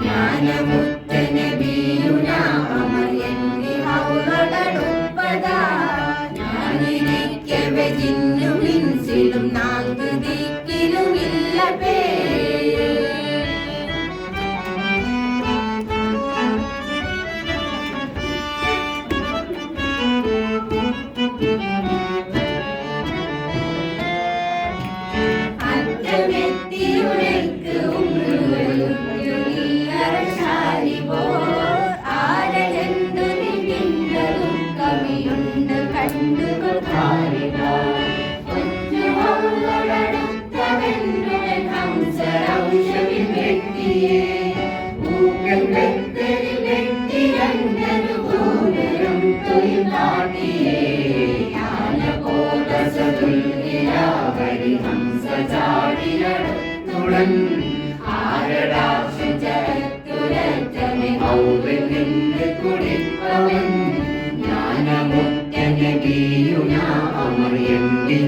ജ്ഞാനം ഹംസചാടിയുളൻ ആരടാശു ജഗത്തുരജമേ ഔവിൽ നിന്ന് കുടിപ്പവൻ ജ്ഞാനമുറ്റ നബിയുന അമർ എണ്ടി